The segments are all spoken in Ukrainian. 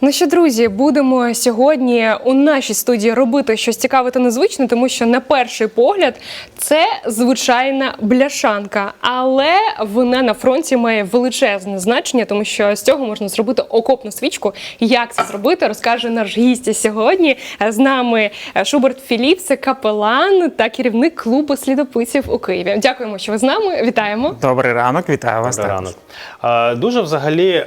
Ну що, друзі, будемо сьогодні у нашій студії робити щось цікаве та незвичне, тому що на перший погляд це звичайна бляшанка, але вона на фронті має величезне значення, тому що з цього можна зробити окопну свічку. Як це зробити, розкаже наш гість сьогодні. З нами Шуберт Філіп, це капелан та керівник клубу слідопитів у Києві. Дякуємо, що ви з нами. Вітаємо. Добрий ранок, вітаю вас. Добрий ранок. Е, Дуже взагалі, е,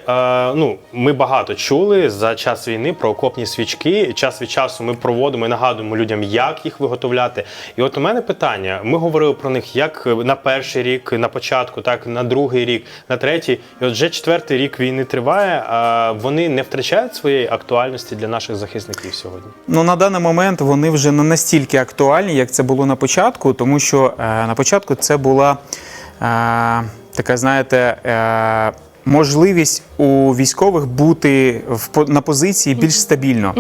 ну ми багато чули за час війни про окопні свічки. Час від часу ми проводимо і нагадуємо людям, як їх виготовляти. І от у мене питання: ми говорили про них як на перший рік, на початку, так на другий рік, на третій. І от вже четвертий рік війни триває. А вони не втрачають своєї актуальності для наших захисників сьогодні. Ну на даний момент вони вже не настільки актуальні, як це було на початку, тому що е, на початку це була е, така, знаєте. Е, Можливість у військових бути в на позиції більш стабільно.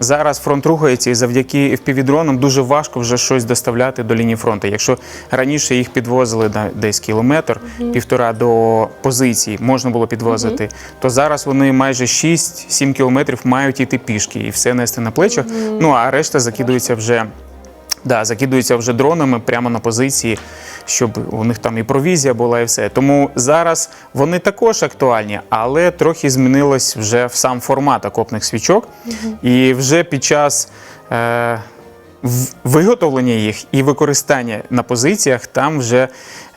Зараз фронт рухається, і завдяки FPV-дронам дуже важко вже щось доставляти до лінії фронту. Якщо раніше їх підвозили на десь кілометр, півтора до позиції можна було підвозити, то зараз вони майже 6-7 кілометрів мають іти пішки і все нести на плечах. Ну а решта закидується вже. Да, закидуються вже дронами прямо на позиції, щоб у них там і провізія була, і все. Тому зараз вони також актуальні, але трохи змінилось вже в сам формат окопних свічок. І вже під час е, виготовлення їх і використання на позиціях там вже,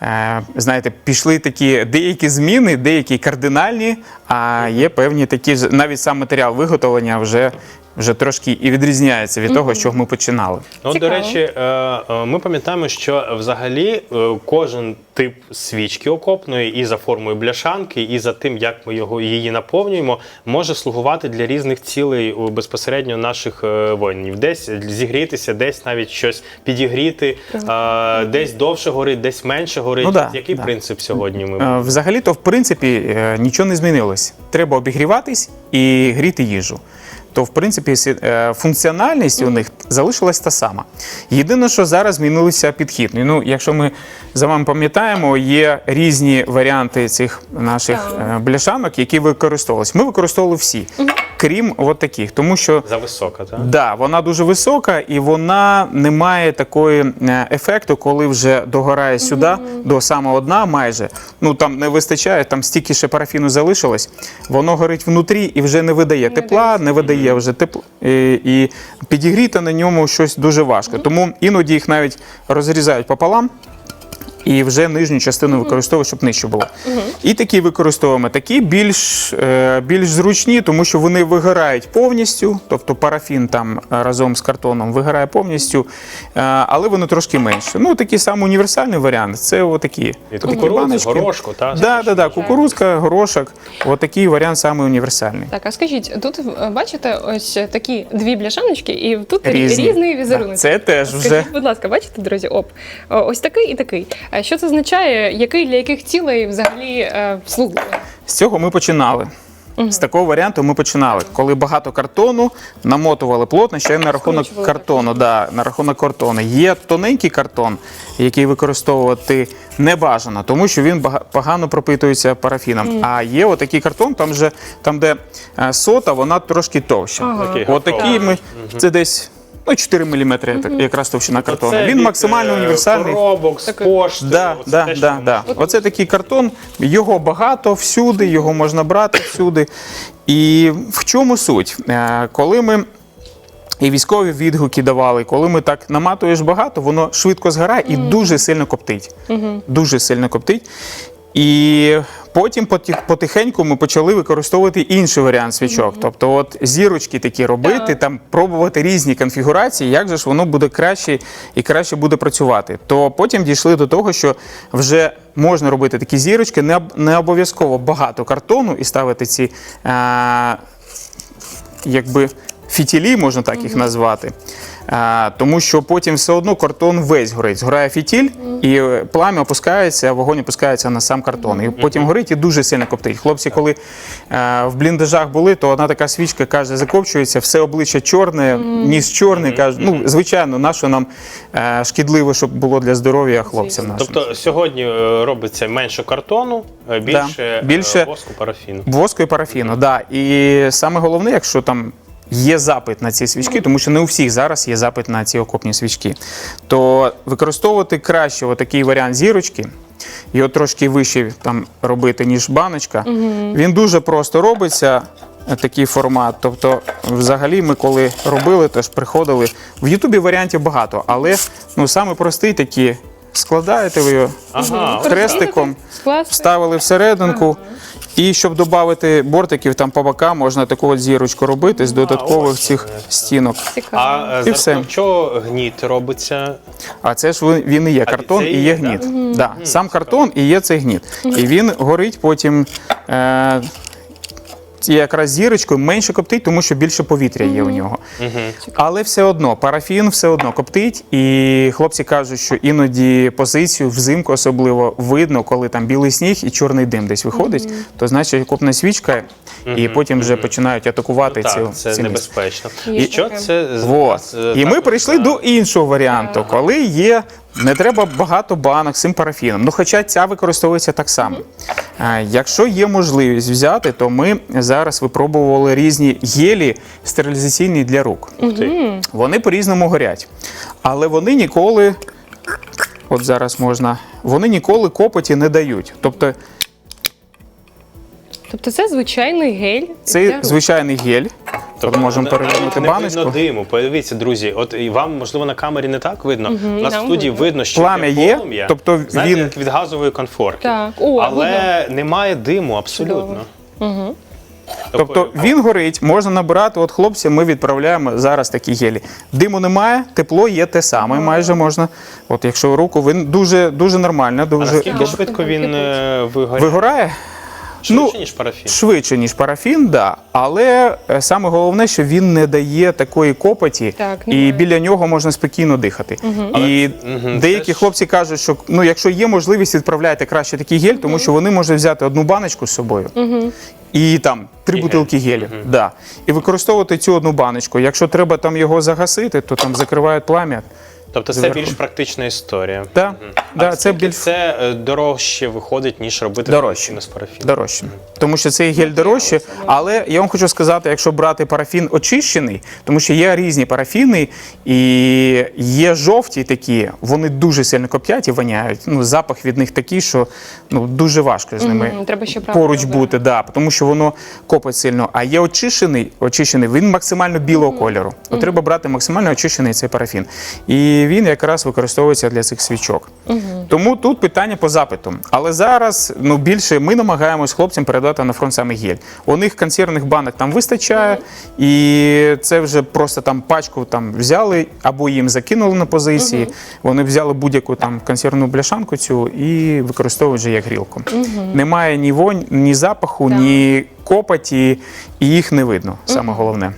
е, знаєте, пішли такі деякі зміни, деякі кардинальні, а є певні такі навіть сам матеріал виготовлення вже. Вже трошки і відрізняється від того, з чого ми починали. Ну, до Цікаво. речі, е, е, ми пам'ятаємо, що взагалі е, кожен тип свічки окопної і за формою бляшанки, і за тим, як ми його її наповнюємо, може слугувати для різних цілей у безпосередньо наших е, воїнів. Десь зігрітися, десь навіть щось підігріти, е, десь довше горить, десь менше горить. Ну да, Який да. принцип сьогодні ми Е, Взагалі-то, в принципі, е, нічого не змінилось. Треба обігріватись і гріти їжу. То, в принципі, е, функціональність у них залишилась та сама. Єдине, що зараз змінилися підхід. Ну, якщо ми за вами пам'ятаємо, є різні варіанти цих наших е, бляшанок, які використовувалися. Ми використовували всі, крім от таких, тому що зависока, так? Да, вона дуже висока і вона не має такої е, ефекту, коли вже догорає сюди до самого дна майже. Ну там не вистачає, там стільки ще парафіну залишилось. Воно горить внутрі і вже не видає тепла, не видає вже тепло. І, і підігріти на ньому щось дуже важко. Тому іноді їх навіть розрізають пополам. І вже нижню частину використовують, щоб нижче було. І такі використовуємо. Такі більш, е, більш зручні, тому що вони вигорають повністю, тобто парафін там е, разом з картоном вигорає повністю, е, але вони трошки менше. Ну, такий самий універсальний варіант це отакі. Баночки. горошку, та? Да, да, да, кукурузка, горошок. Отакий варіант самий універсальний. Так, а скажіть, тут бачите ось такі дві бляшаночки, і тут Різні. різний візерунок. Да, це теж Скажіть, вже. будь ласка, бачите, друзі, оп, ось такий і такий. А Що це означає? Який для яких цілей взагалі е, слугує? З цього ми починали. З такого варіанту ми починали. Коли багато картону, намотували плотно, ще й на рахунок Скручували картону. Да, на рахунок картону. Є тоненький картон, який використовувати не бажано, тому що він бага- погано пропитується парафіном. А є отакий картон, там, же, там де е, сота, вона трошки товща. Ага. Такий Отакий ми, це десь ну, 4 мм якраз товщина картону. Це Він від, максимально е, універсальний. Коробок, з пошти. Да, оце да, те, да, да. Оце такий картон, його багато всюди, його можна брати всюди. І в чому суть? Е, Коли ми і військові відгуки давали, коли ми так наматуєш багато, воно швидко згорає і дуже сильно коптить. Дуже сильно коптить. І потім потихеньку ми почали використовувати інший варіант свічок. Тобто, от зірочки такі робити, Так. там пробувати різні конфігурації, як же ж воно буде краще і краще буде працювати. То потім дійшли до того, що вже можна робити такі зірочки, не, не обов'язково багато картону і ставити ці. Е, якби фітілі, можна так їх назвати. А, тому що потім все одно картон весь горить. Згорає фітіль, і плам'я опускається, вогонь опускається на сам картон. І потім горить і дуже сильно коптить. Хлопці, коли е, в бліндажах були, то одна така свічка каже, закопчується, все обличчя чорне, ніс чорний. Каже, ну звичайно, на що нам е, шкідливо, щоб було для здоров'я хлопцям нашим. Тобто сьогодні е, робиться менше картону, е, більше, е, більше- воску, парафіну. Воску і парафіну, да. І саме головне, якщо там є запит на ці свічки, тому що не у всіх зараз є запит на ці окопні свічки, то використовувати краще отакий варіант зірочки. Його трошки вище там робити, ніж баночка. Він дуже просто робиться. е, Такий формат. Тобто, взагалі, ми коли робили, теж приходили. В Ютубі варіантів багато, але ну саме простий такі складаєте ви його Ага, хрестиком, вставили всерединку. І щоб додати бортиків там по бокам, можна таку от зірочку робити з додаткових цих стінок. Цікаво. А е, І за все. рахунок чого гніт робиться? А це ж ви- він і є картон, це і і є є, гніт. Да. Сам картон і є цей гніт. І він горить потім. Е- цією якраз зірочкою менше коптить, тому що більше повітря є у нього. Але все одно, парафін все одно коптить, і хлопці кажуть, що іноді позицію взимку особливо видно, коли там білий сніг і чорний дим десь виходить, то значить копна свічка, і потім вже починають атакувати ці, Так, це ці небезпечно. І що це І ми прийшли до іншого варіанту, коли є. Не треба багато банок з цим парафіном. Ну, хоча ця використовується так само. Якщо є можливість взяти, то ми зараз випробували різні гелі стерилізаційні для рук. Вони по-різному горять. Але вони ніколи, от зараз можна, вони ніколи копоті не дають. Тобто Тобто це звичайний гель. для це рук. звичайний гель. От можемо перевернути не баночку. видно диму. Подивіться, друзі, от і вам можливо на камері не так видно. У нас в нам студії видно. видно, що Плам'я є, полум'я, тобто знаєте, він- як від газової конфорки. Так. О, Але немає диму абсолютно. Угу. Тобто він горить, можна набирати. От хлопці, ми відправляємо зараз такі гелі. Диму немає, тепло є те саме. Майже можна. От якщо руку, він дуже дуже нормально, А дуже наскільки швидко він е, вигоряє? вигорає. Швидше, ну, ніж парафін? Швидше, ніж парафін, да. але е, саме головне, що він не дає такої копоті, Так, і немає. біля нього можна спокійно дихати. І мгм, деякі це ж- хлопці кажуть, що ну, якщо є можливість, відправляйте краще такий гель, тому що вони можуть взяти одну баночку з собою і там три І бутилки гель. гелю. Да. І використовувати цю одну баночку. Якщо треба там його загасити, то там закривають плам'я. Тобто це більш практична історія. Да, Мгм. да, а це більш це е, дорожче виходить, ніж робити Дорожче. з парафіну. Дорожче. Тому що цей гель дорожче. Але я вам хочу сказати, якщо брати парафін очищений, тому що є різні парафіни, і є жовті такі, вони дуже сильно коптять і воняють. Ну, запах від них такий, що ну, дуже важко з ними Мгм, треба ще поруч обирати. бути, да, тому що воно копить сильно. А є очищений, очищений, він максимально білого кольору. От треба брати максимально очищений цей парафін. І він якраз використовується для цих свічок. Тому тут питання по запиту. Але зараз ну, більше ми намагаємось хлопцям передати на фронт саме гель. У них консервних банок там вистачає, і це вже просто там пачку там взяли або їм закинули на позиції. Вони взяли будь-яку там консервну бляшанку цю і використовують вже як грілку. Немає ні вонь, ні запаху, Так. ні копоті, і їх не видно. Саме головне.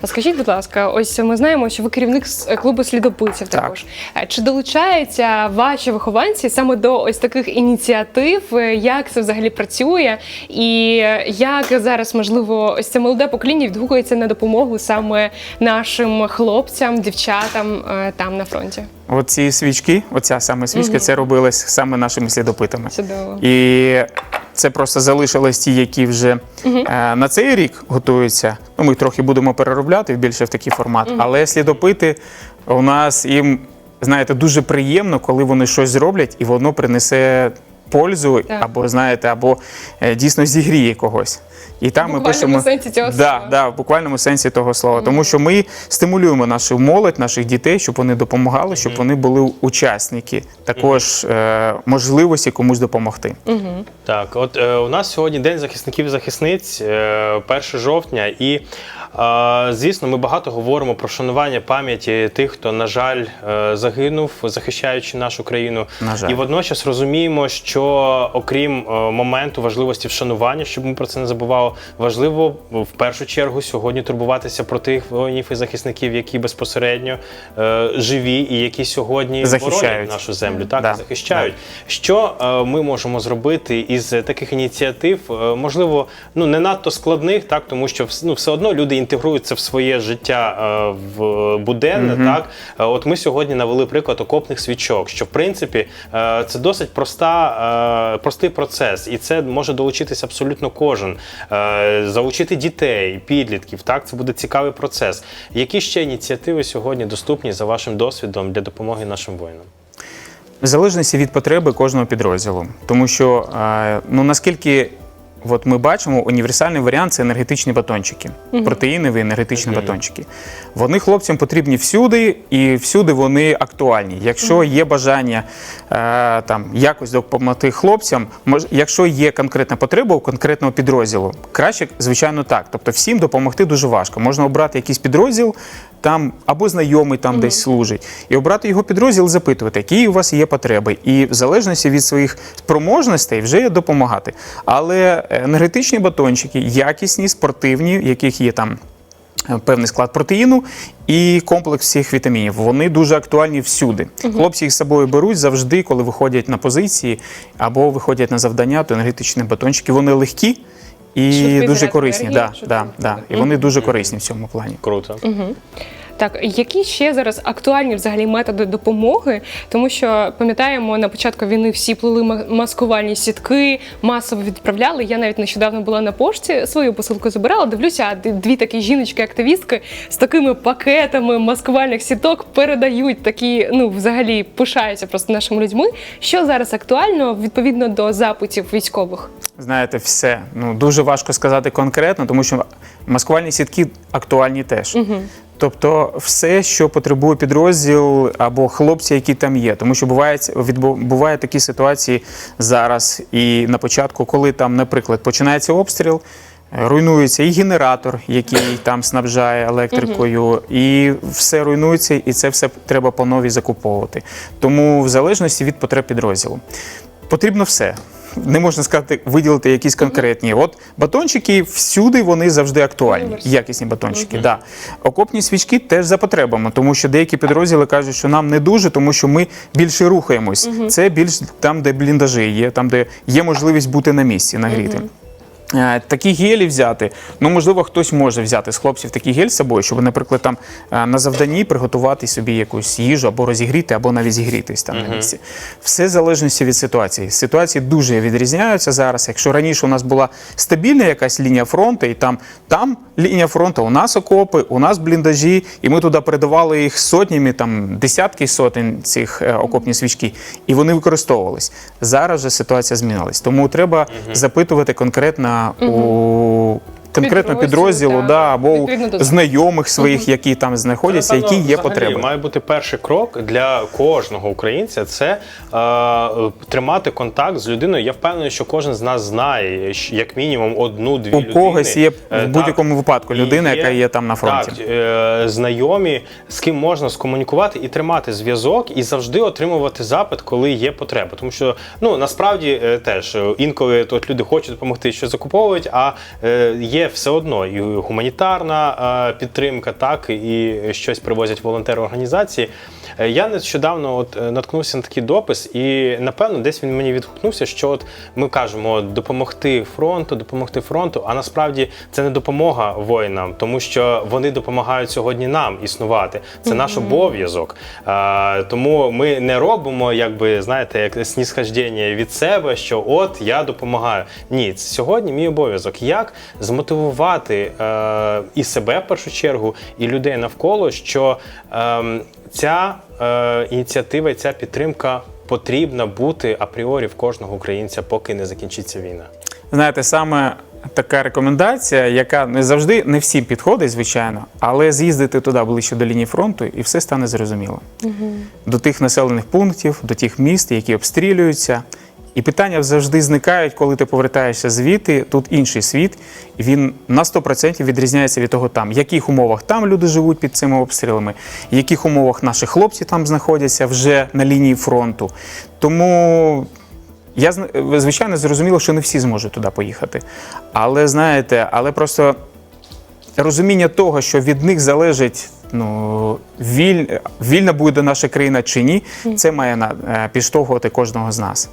А скажіть, будь ласка, ось ми знаємо, що ви керівник с- клубу слідопитців також. Е, Чи долучаються ваші вихованці саме до ось таких ініціатив? Е, Як це взагалі працює? І е, як зараз, можливо, ось це молоде покоління відгукується на допомогу саме нашим хлопцям, дівчатам е, там на фронті? Оці свічки, оця саме свічка, це робилась саме нашими слідопитами. Чудово. І це просто залишились ті, які вже е, на цей рік готуються. Ну, ми трохи будемо переробляти більше в такий формат. Але слідопити у нас їм, знаєте, дуже приємно, коли вони щось зроблять і воно принесе пользу, Так. або знаєте, або е, дійсно зігріє когось. І там ми пишемо сенсі цього да, слова. Да, в буквальному сенсі того слова. Тому що ми стимулюємо нашу молодь, наших дітей, щоб вони допомагали, щоб вони були учасники також е, можливості комусь допомогти. Так, от е, у нас сьогодні День захисників захисниць, е, 1 жовтня, і Звісно, ми багато говоримо про вшанування пам'яті тих, хто, на жаль, е, загинув, захищаючи нашу країну. На жаль. І водночас розуміємо, що окрім е, моменту важливості вшанування, щоб ми про це не забували, важливо в першу чергу сьогодні турбуватися про тих воїнів і захисників, які безпосередньо е, живі і які сьогодні Захищають. боронять нашу землю, так Да. захищають. Що е, ми можемо зробити із таких ініціатив? Можливо, ну не надто складних, так тому що ну, все одно люди інтегруються в своє життя е, в буденне. Так, Е, от ми сьогодні навели приклад окопних свічок, що в принципі е, це досить проста, простий процес, і це може долучитися абсолютно кожен. Залучити дітей, підлітків. Так, це буде цікавий процес. Які ще ініціативи сьогодні доступні за вашим досвідом для допомоги нашим воїнам? В залежності від потреби кожного підрозділу. Тому що ну наскільки от ми бачимо, універсальний варіант це енергетичні батончики, протеїнові енергетичні батончики. Вони хлопцям потрібні всюди, і всюди вони актуальні. Якщо є бажання е, там якось допомогти хлопцям, мож, якщо є конкретна потреба у конкретного підрозділу, краще, звичайно, так. Тобто всім допомогти дуже важко. Можна обрати якийсь підрозділ, там або знайомий там десь служить, і обрати його підрозділ, запитувати, які у вас є потреби, і в залежності від своїх спроможностей вже допомагати. Але енергетичні батончики, якісні, спортивні, в яких є там. е, Певний склад протеїну і комплекс всіх вітамінів. Вони дуже актуальні всюди. Хлопці їх з собою беруть завжди, коли виходять на позиції або виходять на завдання, то енергетичні батончики вони легкі і Швидкий дуже заряд корисні. енергії, Да, що да, там да. І вони дуже корисні в цьому плані. Круто. Так, які ще зараз актуальні взагалі методи допомоги? Тому що пам'ятаємо, на початку війни всі плели ма- маскувальні сітки, масово відправляли. Я навіть нещодавно була на пошті, свою посилку забирала. Дивлюся, а дві такі жіночки-активістки з такими пакетами маскувальних сіток передають такі, ну взагалі пишаються просто нашими людьми. Що зараз актуально відповідно до запитів військових? Знаєте, все. Ну дуже важко сказати конкретно, тому що маскувальні сітки актуальні теж. Тобто, все, що потребує підрозділ або хлопці, які там є. Тому що бувають відбу- такі ситуації зараз і на початку, коли там, наприклад, починається обстріл. Руйнується і генератор, який там снабжає електрикою, і все руйнується, і це все треба по новій закуповувати. Тому в залежності від потреб підрозділу потрібно все. Не можна сказати, виділити якісь конкретні. От батончики всюди вони завжди актуальні. Якісні батончики. Да. Окопні свічки теж за потребами, тому що деякі підрозділи кажуть, що нам не дуже, тому що ми більше рухаємось. Це більш там, де бліндажі є, там, де є можливість бути на місці, нагріти. Е, Такі гелі взяти. Ну, можливо, хтось може взяти з хлопців такий гель з собою, щоб, наприклад, там е, на завданні приготувати собі якусь їжу або розігріти, або навіть зігрітись там на місці. Все в залежності від ситуації. Ситуації дуже відрізняються зараз. Якщо раніше у нас була стабільна якась лінія фронту, і там, там лінія фронту, у нас окопи, у нас бліндажі, і ми туди передавали їх сотнями, там десятки сотень цих е, окопні свічки, і вони використовувались. Зараз же ситуація змінилась. Тому треба запитувати конкретно у конкретно Підрозділу, підрозділу, так. да, або Відповідно до знайомих своїх, які там знаходяться, які є взагалі потреби. Має бути перший крок для кожного українця це е, тримати контакт з людиною. Я впевнений, що кожен з нас знає як мінімум одну-дві У людини. когось є Е, в будь-якому випадку людина, яка є там на фронті. Так, е, знайомі, з ким можна скомунікувати і тримати зв'язок, і завжди отримувати запит, коли є потреба. Тому що ну насправді е, теж е, інколи тут люди хочуть допомогти, що закуповують, а е, є все одно і гуманітарна е, підтримка, так і щось привозять волонтери організації. Е, Я нещодавно от е, наткнувся на такий допис, і напевно десь він мені відгукнувся, що от ми кажемо допомогти фронту, допомогти фронту. А насправді це не допомога воїнам, тому що вони допомагають сьогодні нам існувати. Це наш обов'язок. Тому ми не робимо, якби знаєте, як снісхождення від себе, що от я допомагаю. Ні, сьогодні мій обов'язок. Як змотивувати е, і себе в першу чергу, і людей навколо, що ем, ця е, ініціатива, і ця підтримка потрібна бути апріорі в кожного українця, поки не закінчиться війна. Знаєте, саме така рекомендація, яка не завжди не всім підходить, звичайно, але з'їздити туди ближче до лінії фронту, і все стане зрозуміло. До тих населених пунктів, до тих міст, які обстрілюються. І питання завжди зникають, коли ти повертаєшся звідти. Тут інший світ, і він на 100% відрізняється від того там, в яких умовах там люди живуть під цими обстрілами, в яких умовах наші хлопці там знаходяться вже на лінії фронту. Тому я звичайно зрозуміло, що не всі зможуть туди поїхати. Але знаєте, але просто розуміння того, що від них залежить. Ну, віль, вільна буде наша країна чи ні, це має е, підштовхувати кожного з нас.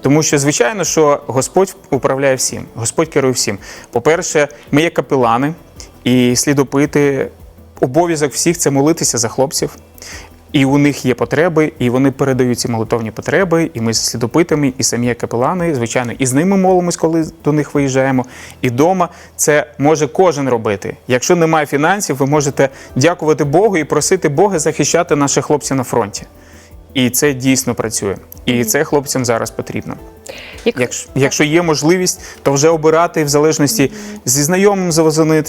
Тому що, звичайно, що Господь управляє всім, Господь керує всім. По-перше, ми є капелани, і слідопити, обов'язок всіх це молитися за хлопців. І у них є потреби, і вони передають ці молитовні потреби. І ми з слідопитами, і самі капелани, звичайно, і з ними молимось, коли до них виїжджаємо. І вдома це може кожен робити. Якщо немає фінансів, ви можете дякувати Богу і просити Бога захищати наших хлопців на фронті. І це дійсно працює. І це хлопцям зараз потрібно. Як... Якщо, якщо є можливість, то вже обирати в залежності зі знайомим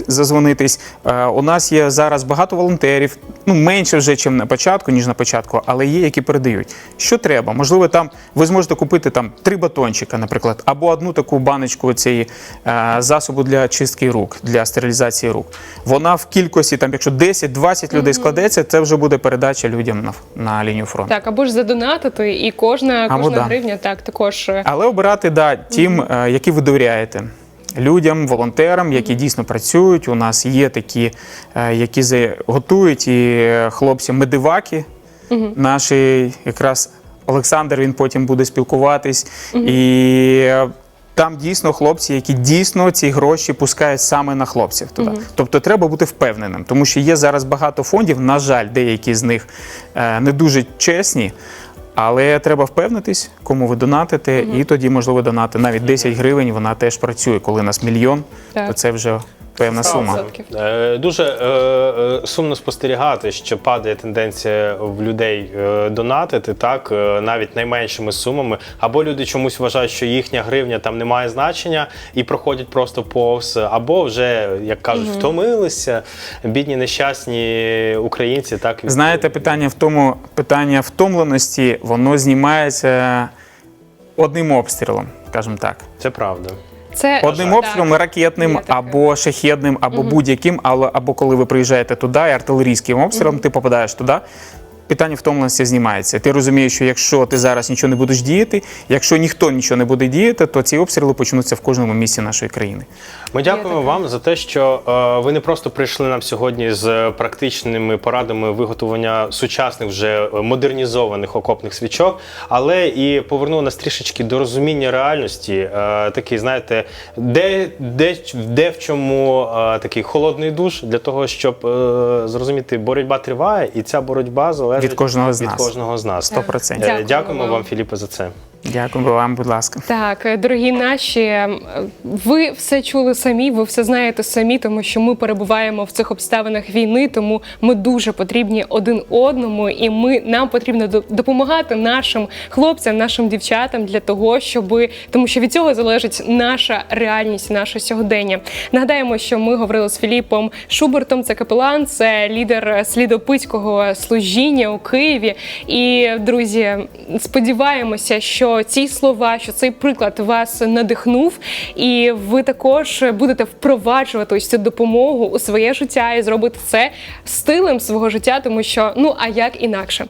зазвонитись. Е, у нас є зараз багато волонтерів, ну менше вже, ніж на початку, ніж на початку, але є, які передають. Що треба? Можливо, там ви зможете купити там три батончика, наприклад, або одну таку баночку цієї е, засобу для чистки рук, для стерилізації рук. Вона в кількості, там, якщо 10-20 людей складеться, це вже буде передача людям на, на лінію фронту. Так, або ж задонатити, і кожна, Або кожна да. гривня так також. е, Але обирати да, тим, е, які ви довіряєте. Людям, волонтерам, які дійсно працюють. У нас є такі, е, які готують і хлопці медиваки. Наші якраз Олександр він потім буде спілкуватись. І е, там дійсно хлопці, які дійсно ці гроші пускають саме на хлопців туди. Тобто треба бути впевненим, тому що є зараз багато фондів. На жаль, деякі з них е, не дуже чесні. Але треба впевнитись, кому ви донатите, і тоді, можливо, донати навіть 10 гривень. Вона теж працює. Коли нас мільйон, Так. то це вже певна сума. Е, Дуже е, е, сумно спостерігати, що падає тенденція в людей е, донатити так, е, навіть найменшими сумами. Або люди чомусь вважають, що їхня гривня там не має значення і проходять просто повз, або вже, як кажуть, втомилися. Бідні нещасні українці. Так Знаєте, питання в тому, питання втомленості, воно знімається одним обстрілом, скажімо так. це правда. Це Одним обстрілом ракетним або шахедним, або будь-яким, але або коли ви приїжджаєте туди, і артилерійським обстрілом ти попадаєш туди. Питання втомленості знімається. Ти розумієш, що якщо ти зараз нічого не будеш діяти, якщо ніхто нічого не буде діяти, то ці обстріли почнуться в кожному місці нашої країни. Ми дякуємо вам за те, що е, ви не просто прийшли нам сьогодні з практичними порадами виготовлення сучасних вже модернізованих окопних свічок, але і повернули нас трішечки до розуміння реальності. Е, такий, знаєте, де, де, де в чому е, такий холодний душ для того, щоб е, зрозуміти, боротьба триває, і ця боротьба залежить Від кожного з від нас. кожного з нас. Сто процентів. Е, Дякуємо Дякуємо вам. вам, Філіппе, за це. Дякую вам, будь ласка. Так, е, дорогі наші, е, ви все чули самі, ви все знаєте самі, тому що ми перебуваємо в цих обставинах війни, тому ми дуже потрібні один одному, і ми нам потрібно до- допомагати нашим хлопцям, нашим дівчатам для того, щоб тому що від цього залежить наша реальність, наше сьогодення. Нагадаємо, що ми говорили з Філіпом Шубертом. Це капелан, це лідер слідопитського служіння у Києві. І друзі, сподіваємося, ці слова, що цей приклад вас надихнув, і ви також будете впроваджувати ось цю допомогу у своє життя і зробити це стилем свого життя, тому що ну а як інакше.